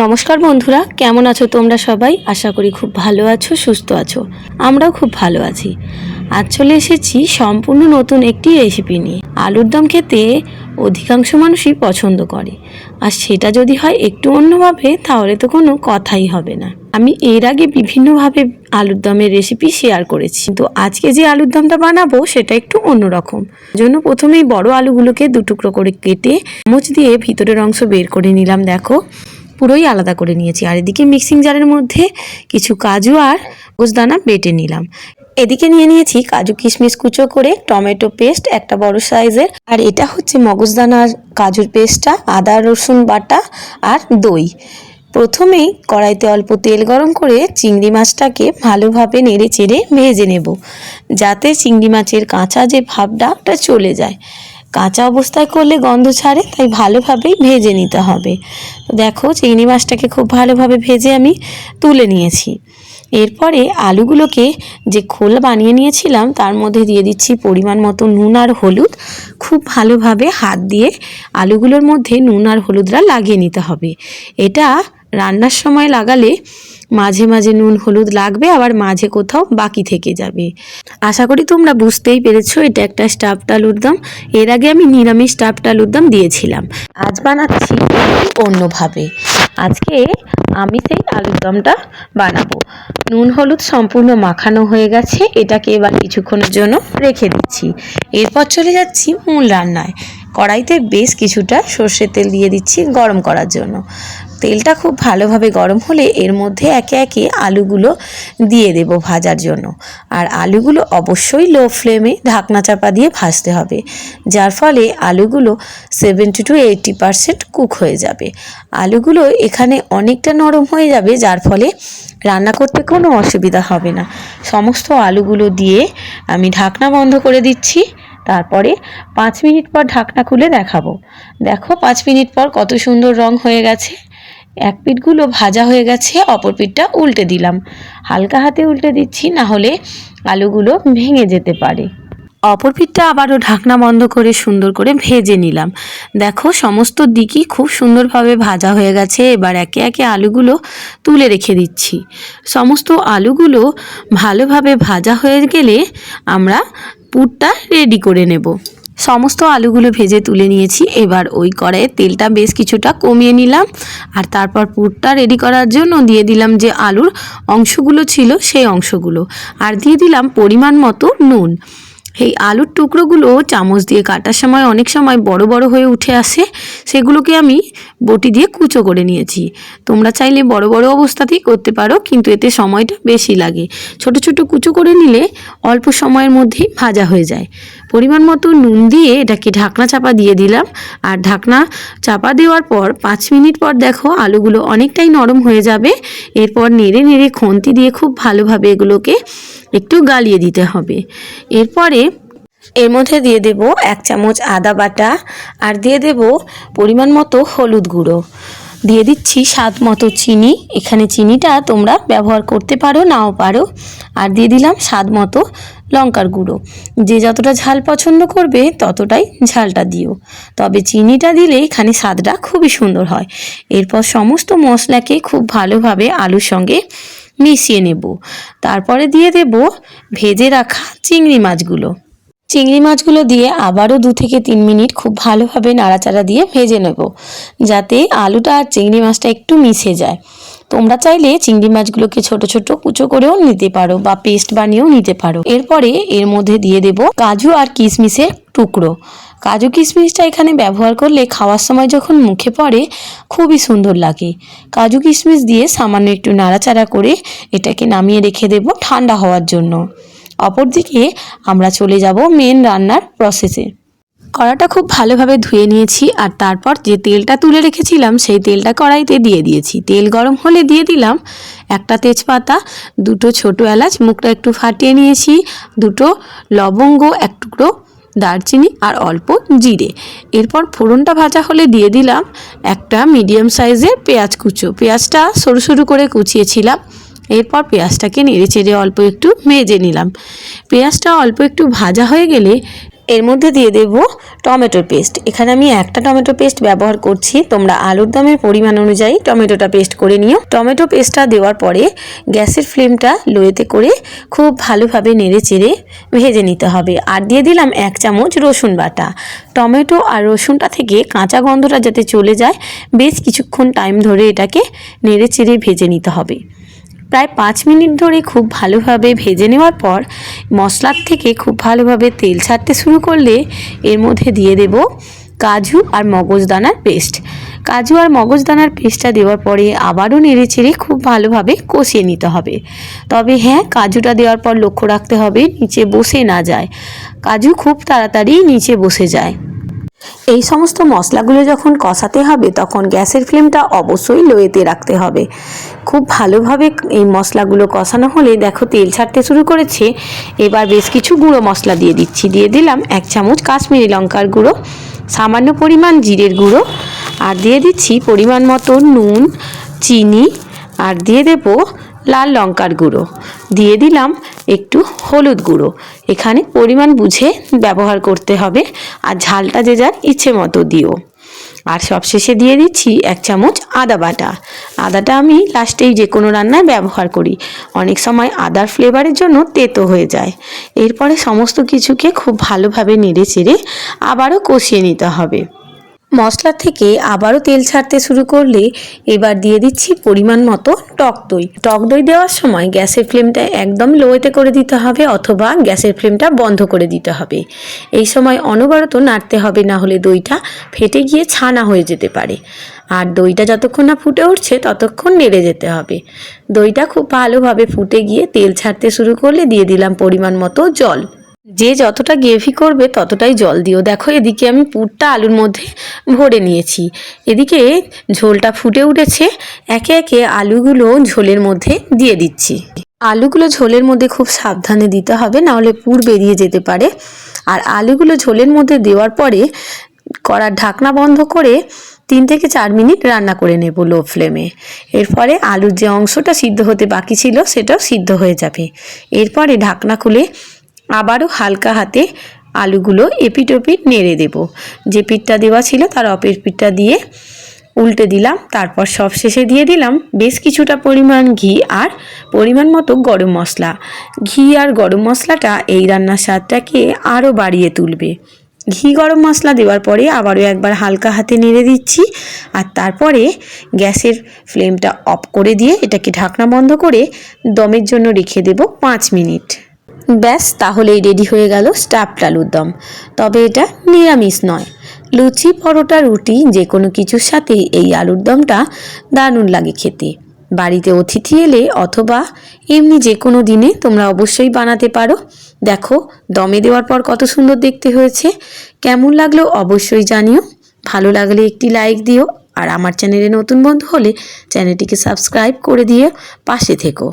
নমস্কার বন্ধুরা, কেমন আছো তোমরা সবাই? আশা করি খুব ভালো আছো, সুস্থ আছো। আমরাও খুব ভালো আছি। আজ চলে এসেছি সম্পূর্ণ নতুন একটি রেসিপি নিয়ে। আলুর দম খেতে অধিকাংশ মানুষই পছন্দ করে। আর সেটা যদি হয় একটু অন্যভাবে, তাহলে তো কোনো কথাই হবে না। আমি এর আগে বিভিন্নভাবে আলুর দমের রেসিপি শেয়ার করেছি। কিন্তু আজকে যে আলুর দমটা বানাবো, সেটা একটু অন্যরকম। জন্য প্রথমেই বড় আলুগুলোকে দু টুকরো করে কেটে, মুচ দিয়ে ভিতরের অংশ বের করে নিলাম, দেখো। পুরোই আলাদা করে নিয়েছি। আর এদিকে মিক্সিং জারের মধ্যে কিছু কাজু আর গোসদানা বেটে নিলাম। এদিকে নিয়ে নিয়েছি কাজু কিশমিশ কুচো করে টমেটো পেস্ট একটা বড় সাইজের আর এটা হচ্ছে মগজদানার কাজুর পেস্টটা আদা, রসুন বাটা আর দই। প্রথমেই কড়াইতে অল্প তেল গরম করে চিংড়ি মাছটাকে ভালোভাবে নেড়ে চেড়ে ভেজে নেব। যাতে চিংড়ি মাছের কাঁচা যে ভাবটা, ওটা চলে যায়। কাঁচা অবস্থায় করলে গন্ধ ছাড়ে, তাই ভালোভাবেই ভেজে নিতে হবে। দেখো, চিংড়ি মাছটাকে খুব ভালোভাবে ভেজে আমি তুলে নিয়েছি। এরপরে আলুগুলোকে যে খোল বানিয়ে নিয়েছিলাম, তার মধ্যে দিয়ে দিচ্ছি পরিমাণ মতো নুন আর হলুদ। খুব ভালোভাবে হাত দিয়ে আলুগুলোর মধ্যে নুন আর হলুদটা লাগিয়ে নিতে হবে। এটা রান্নার সময় লাগালে মাঝে মাঝে নুন, হলুদ লাগবে, আবার মাঝে কোথাও বাকি থেকে যাবে। আশা করি তোমরা বুঝতেই পেরেছ, এটা একটা স্টাফড আলুর দম এর আগে আমি নিরামিষ স্টাফড আলুর দম দিয়েছিলাম। আজ বানাচ্ছি অন্যভাবে। আজকে আমি সেই আলুর দমটা বানাবো। নুন, হলুদ সম্পূর্ণ মাখানো হয়ে গেছে, এটাকে এবার কিছুক্ষণের জন্য রেখে দিচ্ছি। এরপর চলে যাচ্ছি মূল রান্নায়। কড়াইতে বেশ কিছুটা সর্ষের তেল দিয়ে দিচ্ছি গরম করার জন্য। তেলটা খুব ভালোভাবে গরম হলে এর মধ্যে একে একে আলুগুলো দিয়ে দেব ভাজার জন্য। আর আলুগুলো অবশ্যই লো ফ্লেমে ঢাকনা চাপা দিয়ে ভাজতে হবে, যার ফলে আলুগুলো seventy to eighty percent cook হয়ে যাবে। আলুগুলো এখানে অনেকটা নরম হয়ে যাবে, যার ফলে রান্না করতে কোনো অসুবিধা হবে না। সমস্ত আলুগুলো দিয়ে আমি ঢাকনা বন্ধ করে দিচ্ছি, তারপরে পাঁচ মিনিট পর ঢাকনা খুলে দেখাবো। দেখো পাঁচ মিনিট পর কত সুন্দর রং হয়ে গেছে। এক পিঠগুলো ভাজা হয়ে গেছে, অপর পিঠটা উল্টে দিলাম। হালকা হাতে উল্টে দিচ্ছি, না হলে আলুগুলো ভেঙে যেতে পারে। অপর পিঠটা আবারও ঢাকনা বন্ধ করে সুন্দর করে ভেজে নিলাম। দেখো, সমস্ত দিকই খুব সুন্দরভাবে ভাজা হয়ে গেছে, এবার একে একে আলুগুলো তুলে রেখে দিচ্ছি। সমস্ত আলুগুলো ভালোভাবে ভাজা হয়ে গেলে আমরা পুরটা রেডি করে নেব। সমস্ত আলুগুলো ভেজে তুলে নিয়েছি। এবার ওই কড়াইয়ে তেলটা বেশ কিছুটা কমিয়ে নিলাম। আর তারপর পুরটা রেডি করার জন্য দিয়ে দিলাম যে আলুর অংশগুলো ছিল সেই অংশগুলো। আর দিয়ে দিলাম পরিমাণ মতো নুন। এই আলুর টুকরোগুলো চামচ দিয়ে কাটার সময় অনেক সময় বড় বড় হয়ে উঠে আসে, সেগুলোকে আমি বটি দিয়ে কুচো করে নিয়েছি। তোমরা চাইলে বড় বড় অবস্থাতেই করতে পারো, কিন্তু এতে সময়টা বেশি লাগে। ছোট ছোট কুচো করে নিলে অল্প সময়ের মধ্যেই ভাজা হয়ে যায়। পরিমাণ মতো নুন দিয়ে এটাকে ঢাকনা চাপা দিয়ে দিলাম। আর ঢাকনা চাপা দেওয়ার পর পাঁচ মিনিট পর দেখো আলুগুলো অনেকটাই নরম হয়ে যাবে। এরপর নেড়ে নেড়ে খন্তি দিয়ে খুব ভালোভাবে এগুলোকে একটু গালিয়ে দিতে হবে। এরপরে এর মধ্যে দিয়ে দেব এক চামচ আদা বাটা আর দিয়ে দেব পরিমাণ মতো হলুদ গুঁড়ো। দিয়ে দিচ্ছি স্বাদ মতো চিনি। এখানে চিনিটা তোমরা ব্যবহার করতে পারো, নাও পারো। আর দিয়ে দিলাম স্বাদ মতো লঙ্কার গুঁড়ো। যে যতটা ঝাল পছন্দ করবে ততটাই ঝালটা দিও। তবে চিনিটা দিলে এখানে স্বাদটা খুবই সুন্দর হয়। এরপর সমস্ত মশলাকে খুব ভালোভাবে আলুর সঙ্গে মিশিয়ে নেব। তারপরে দিয়ে দেব ভেজে রাখা চিংড়ি মাছগুলো। চিংড়ি মাছগুলো দিয়ে আবারও দু থেকে তিন মিনিট খুব ভালোভাবে নাড়াচাড়া দিয়ে ভেজে নেব, যাতে আলুটা আর চিংড়ি মাছটা একটু মিশে যায়। তোমরা চাইলে চিংড়ি মাছগুলোকে ছোট ছোট কুচো করেও নিতে পারো বা পেস্ট বানিয়েও নিতে পারো। এরপরে এর মধ্যে দিয়ে দেব কাজু আর কিশমিশের টুকরো। কাজু কিশমিশটা এখানে ব্যবহার করলে খাওয়ার সময় যখন মুখে পড়ে, খুবই সুন্দর লাগে। কাজু কিশমিশ দিয়ে সামান্য একটু নাড়াচাড়া করে এটাকে নামিয়ে রেখে দেব ঠান্ডা হওয়ার জন্য। অপরদিকে আমরা চলে যাব মেন রান্নার প্রসেসে কড়াটা খুব ভালোভাবে ধুয়ে নিয়েছি আর তারপর যে তেলটা তুলে রেখেছিলাম, সেই তেলটা কড়াইতে দিয়ে দিয়েছি। তেল গরম হলে দিয়ে দিলাম একটা তেজপাতা, দুটো ছোটো এলাচ, মুখটা একটু ফাটিয়ে নিয়েছি, দুটো লবঙ্গ, এক টুকরো দারচিনি আর অল্প জিরে। এরপর ফোড়নটা ভাজা হলে দিয়ে দিলাম একটা মিডিয়াম সাইজের পেঁয়াজ কুচো। পেঁয়াজটা সরু সরু করে কুচিয়েছিলাম, এরপর পেঁয়াজটাকে নেড়ে চেড়ে অল্প একটু ভেজে নিলাম। পেঁয়াজটা অল্প একটু ভাজা হয়ে গেলে এর মধ্যে দিয়ে দেব টমেটো পেস্ট। এখানে আমি একটা টমেটো পেস্ট ব্যবহার করছি। তোমরা আলুর দমের পরিমাণ অনুযায়ী টমেটোটা পেস্ট করে নিও। টমেটো পেস্টটা দেওয়ার পরে গ্যাসের ফ্লেমটা লোয়েতে করে খুব ভালোভাবে নেড়ে চেড়ে ভেজে নিতে হবে। আর দিয়ে দিলাম এক চামচ রসুন বাটা। টমেটো আর রসুনটা থেকে কাঁচা গন্ধটা যাতে চলে যায়, বেশ কিছুক্ষণ টাইম ধরে এটাকে নেড়ে চেড়ে ভেজে নিতে হবে। প্রায় পাঁচ মিনিট ধরে খুব ভালোভাবে ভেজে নেওয়ার পর মশলার থেকে খুব ভালোভাবে তেল ছাড়তে শুরু করলে এর মধ্যে দিয়ে দেব কাজু আর মগজদানার পেস্ট। কাজু আর মগজদানার পেস্টটা দেওয়ার পরে আবারও নেড়ে চেড়ে খুব ভালোভাবে কষিয়ে নিতে হবে। তবে হ্যাঁ কাজুটা দেওয়ার পর লক্ষ্য রাখতে হবে, নিচে বসে না যায়। কাজু খুব তাড়াতাড়ি নিচে বসে যায়। এই সমস্ত মশলাগুলো যখন কষাতে হবে, তখন গ্যাসের ফ্লেমটা অবশ্যই লোয়েতে রাখতে হবে। খুব ভালোভাবে এই মশলাগুলো কষানো হলে দেখো তেল ছাড়তে শুরু করেছে। এবার বেশ কিছু গুঁড়ো মশলা দিয়ে দিচ্ছি। দিয়ে দিলাম এক চামচ কাশ্মীরি লঙ্কার গুঁড়ো, সামান্য পরিমাণ জিরের গুঁড়ো, আর দিয়ে দিচ্ছি পরিমাণ মতো নুন, চিনি, আর দিয়ে দেবো লাল লঙ্কার গুঁড়ো। দিয়ে দিলাম একটু হলুদ গুঁড়ো। এখানে পরিমাণ বুঝে ব্যবহার করতে হবে আর ঝালটা যে যার ইচ্ছে মতো দিও। আর সবশেষে দিয়ে দিচ্ছি এক চামচ আদা বাটা। আদাটা আমি লাস্টেই যে কোনো রান্নায় ব্যবহার করি। অনেক সময় আদার ফ্লেভারের জন্য তেতো হয়ে যায়। এরপরে সমস্ত কিছুকে খুব ভালোভাবে নেড়ে চেড়ে আবারও কষিয়ে নিতে হবে। মশলা থেকে আবারও তেল ছাড়তে শুরু করলে এবার দিয়ে দিচ্ছি পরিমাণ মতো টক দই। টক দই দেওয়ার সময় গ্যাসের ফ্লেমটা একদম লোয়েতে করে দিতে হবে অথবা গ্যাসের ফ্লেমটা বন্ধ করে দিতে হবে। এই সময় অনবরত নাড়তে হবে না হলে দইটা ফেটে গিয়ে ছানা হয়ে যেতে পারে। আর দইটা যতক্ষণ না ফুটে উঠছে ততক্ষণ নেড়ে যেতে হবে। দইটা খুব ভালোভাবে ফুটে গিয়ে তেল ছাড়তে শুরু করলে দিয়ে দিলাম পরিমাণ মতো জল। যে যতটা গ্রেভি করবে ততটাই জল দিও। দেখো, এদিকে আমি পুরটা আলুর মধ্যে ভরে নিয়েছি। এদিকে ঝোলটা ফুটে উঠেছে। একে একে আলুগুলো ঝোলের মধ্যে দিয়ে দিচ্ছি। আলুগুলো ঝোলের মধ্যে খুব সাবধানে দিতে হবে, নাহলে পুর বেরিয়ে যেতে পারে। আর আলুগুলো ঝোলের মধ্যে দেওয়ার পরে কড়ার ঢাকনা বন্ধ করে তিন থেকে চার মিনিট রান্না করে নেব লো ফ্লেমে। এরপরে আলুর যে অংশটা সিদ্ধ হতে বাকি ছিল, সেটাও সিদ্ধ হয়ে যাবে। এরপরে ঢাকনা খুলে আবারও হালকা হাতে আলুগুলো এপিট নেড়ে দেব। যে পিঠটা দেওয়া ছিল তার অপের পিঠটা দিয়ে উল্টে দিলাম, তারপর সব শেষে দিয়ে দিলাম বেশ কিছুটা পরিমাণ ঘি আর পরিমাণ মতো গরম মশলা। ঘি আর গরম মশলাটা এই রান্নার স্বাদটাকে আরও বাড়িয়ে তুলবে। ঘি গরম মশলা দেওয়ার পরে আবারও একবার হালকা হাতে নেড়ে দিচ্ছি আর তারপরে গ্যাসের ফ্লেমটা অফ করে দিয়ে এটাকে ঢাকনা বন্ধ করে দমের জন্য রেখে দেব পাঁচ মিনিট। ব্যাস, তাহলেই রেডি হয়ে গেল স্টাফড আলুর দম। তবে এটা নিরামিষ নয়। লুচি, পরোটা, রুটি, যে কোনো কিছুর সাথে এই আলুর দমটা দারুণ লাগে খেতে। বাড়িতে অতিথি এলে অথবা এমনি যে কোনো দিনে তোমরা অবশ্যই বানাতে পারো। দেখো, দমে দেওয়ার পর কত সুন্দর দেখতে হয়েছে। কেমন লাগল অবশ্যই জানিও। ভালো লাগলে একটি লাইক দিও। আর আমার চ্যানেলে নতুন বন্ধু হলে চ্যানেলটিকে সাবস্ক্রাইব করে দিয়ে পাশে থেকো।